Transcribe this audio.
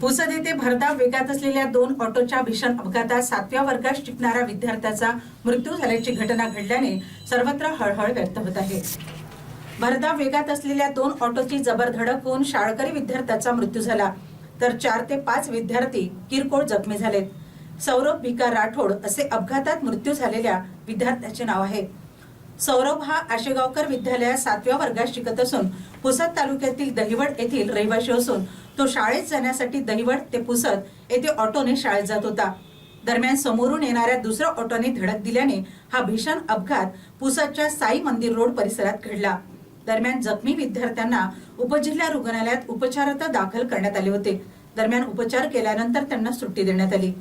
पुसद येथे भरधाव वेगात असलेल्या दोन ऑटोच्या भीषण अपघातात सातव्या वर्गात शिकणाऱ्या विद्यार्थ्याचा मृत्यू झाल्याची घटना घडल्याने सर्वत्र हळहळ व्यक्त होत आहे. भरधाव वेगात असलेल्या दोन ऑटोची जबर धडक होऊन शाळकरी विद्यार्थ्याचा मृत्यू झाला. तर चार ते पाच विद्यार्थी किरकोळ जखमी झालेत. सौरभ भिका राठोड असे अपघातात मृत्यू झालेल्या विद्यार्थ्याचे नाव आहे. सौरभ हा आशेगावकर विद्यालयात सातव्या वर्गात शिकत असून पुसद तालुक्यातील दहिवड येथील रहिवाशी असून तो शाळेत जाण्यासाठी दहिवड ते पुसद येथे ऑटोने शाळेत जात होता. दरम्यान समोरून येणाऱ्या दुसऱ्या ऑटोने धडक दिल्याने हा भीषण अपघात पुसदच्या साई मंदिर रोड परिसरात घडला. दरम्यान जखमी विद्यार्थ्यांना उपजिल्हा रुग्णालयात उपचारार्थ दाखल करण्यात आले होते. दरम्यान उपचार केल्यानंतर त्यांना सुट्टी देण्यात आली.